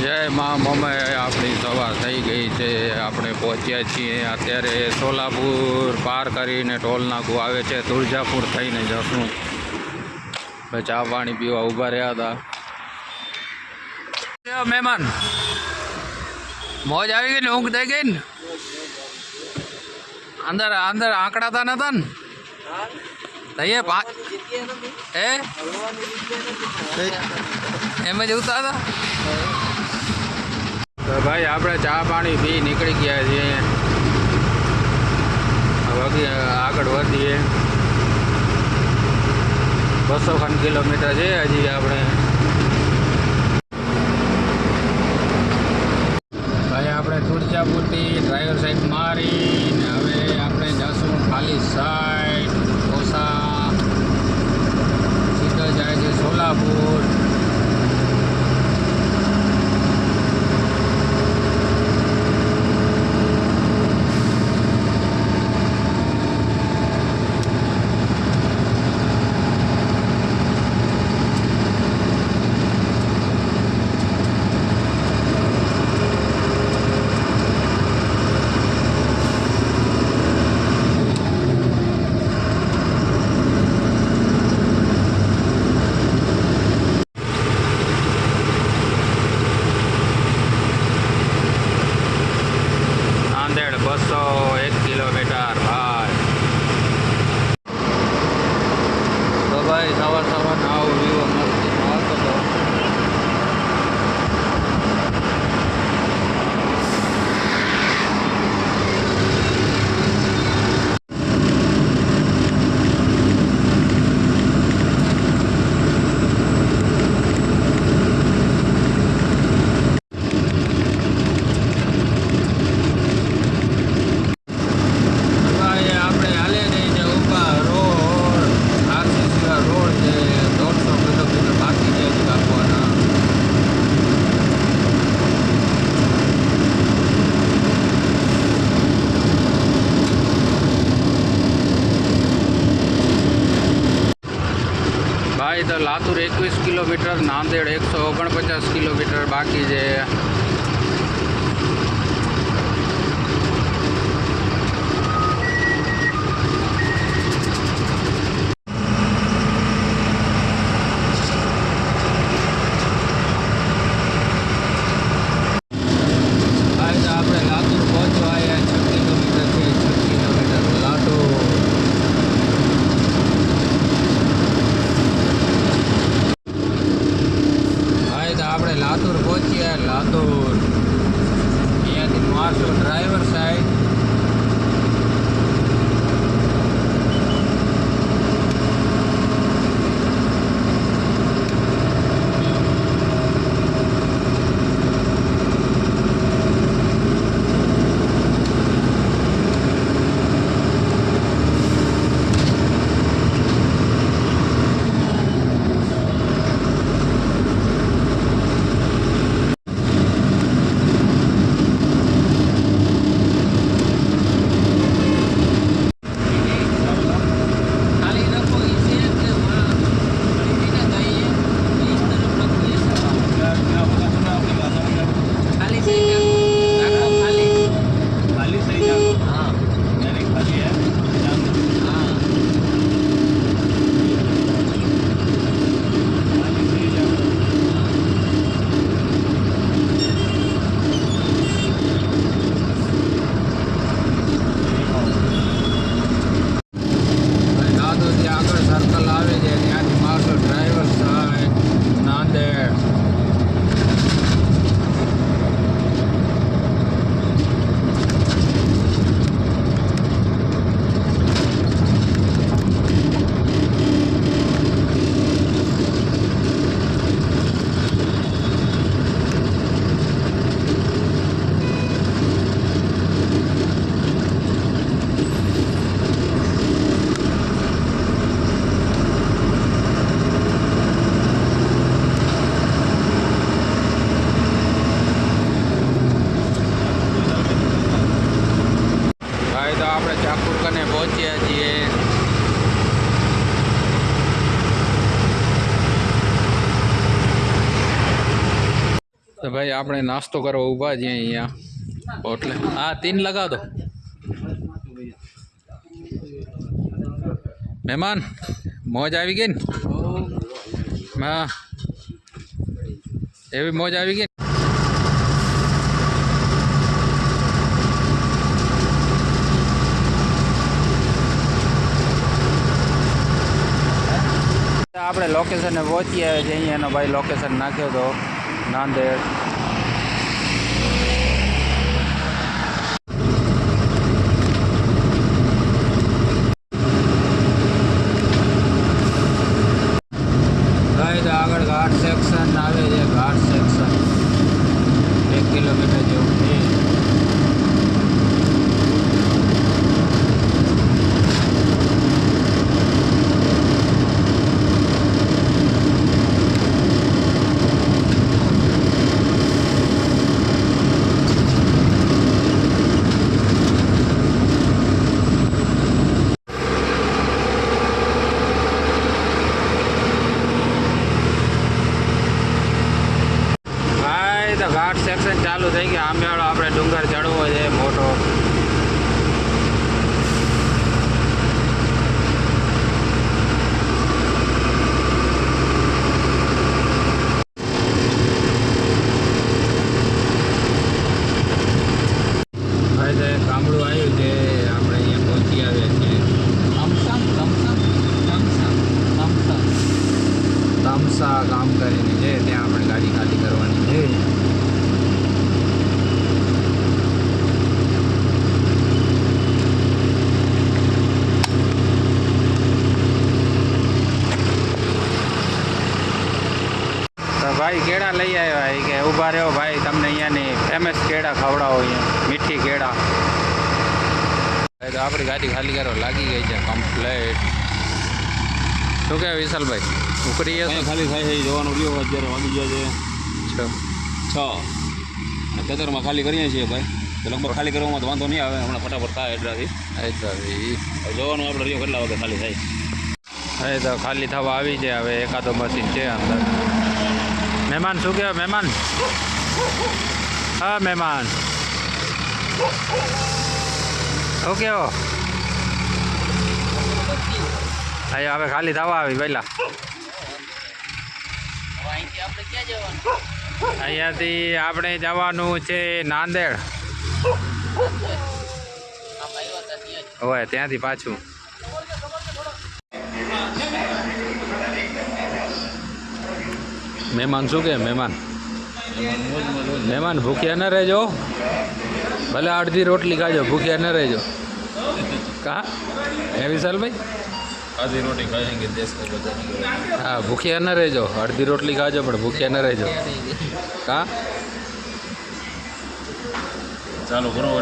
જય મા મમે આપણી સવાર થઈ ગઈ છે આપણે પહોંચ્યા છીએ. અત્યારે સોલાપુર પાર કરીને ટોલ નાકું આવે છે તુળજાપુર થઈને જશું. ચા પાણી પીવા ઊભા રહ્યા હતા. મહેમાન મોજ આવી ગઈ ને ઊંઘ થઈ ગઈ ને? અંદર અંદર આંકડાતા નતા ને? તઈએ પાંચ એ એમ જ ઉતા હતા ભાઈ, આપણે ચા પાણી પી નીકળી ગયા છીએ. આગળ વધીએ. બસો ખંડ કિલોમીટર છે હજી આપણે. ભાઈ, આપણે તુરજાપુરથી ડ્રાઈવર સાઈડ મારી ને હવે આપણે જશું ખાલી સાઈડ ઓસા સીધો જાય છે સોલાપુર નાંદેડ બસો એક કિલોમીટર ભાઈ તો ભાઈ સવાર સવાર આવું વ્યૂ મસ્તી આવતો હતો ભાઈ આપણે હાલે નહીં છે ઊભા રોડ આરસીસી રોડ છે દોઢસો કિલોમીટર બાકી છે હજી કાપવાના લાતુર એકવીસ કિલોમીટર નાંદેડ એકસો ઓગણપચાસ કિલોમીટર બાકી છે. તો ભાઈ, આપણે નાસ્તો કરવા ઊભા છીએ અહીંયા. હોટલે હા તીન લગાવ દો. મહેમાન, મોજ આવી ગઈ ને? હા. એવી મોજ આવી ગઈ આપણે લોકેશને પહોંચી આવ્યા છે અહીંયા એનો ભાઈ લોકેશન નાખ્યો હતો નાંદેડ આગળ ઘાટ સેક્શન આવે છે ઘાટ સેક્શન એક કિલોમીટર જેવું છે. ઘાટ સેક્શન ચાલુ થઈ ગયા. આમેવાળો આપણે ડુંગર ચડવો છે મોટો ભાઈ તો એક ગામડું આવ્યું છે આપણે અહીંયા પહોંચી આવ્યા છીએ તમસા તમસા તમસા તમસા તામસા ગામ કરીને છે ત્યાં આપણે ગાડી ખાલી કરવાની છે તો ભાઈ કેળા લઈ આવ્યા એ કે ઊભા રહ્યો ભાઈ તમને અહીંયાની ફેમસ કેળા ખાવડાવો અહીંયા. મીઠી કેળા. તો આપણી ગાડી ખાલી કરો લાગી ગઈ છે કમ્પ્લેટ શું કે વિશાલભાઈ? ઉપરી અહીંયા ખાલી થાય છે જોવાનું રહ્યો અત્યારે વાગી ગયા છે છો. છ. અને ખેતરમાં ખાલી કરીએ છીએ ભાઈ. તો લગભગ ખાલી કરવામાં તો વાંધો નહીં આવે હમણાં ફટાફટ થાય એટલાથી. ભાઈ જોવાનું આપણે રહ્યો કેટલા વાગે ખાલી થાય? હવે તો ખાલી થવા આવી છે હવે એકાદો મશીન છે અંદર. મહેમાન શું કહેવાય મહેમાન? હા, મહેમાન. ઓકે ઓ અહીંયા હવે ખાલી થવા આવી પહેલાં અહીંયાથી આપણે જવાનું છે નાંદેડ. હોય ત્યાંથી પાછું. મહેમાન, શું કે, મહેમાન? મહેમાન ભૂખ્યા ન રહેજો. ભલે અડધી રોટલી ખાજો ભૂખ્યા ન રહેજો. કા? હે વિશાલભાઈ? અડધી રોટી ખાએંગે દેશ હા ભૂખ્યા ન રહેજો. અડધી રોટલી ખાજો પણ ભૂખ્યા ન રહેજો. કા? ચાલો બરોબર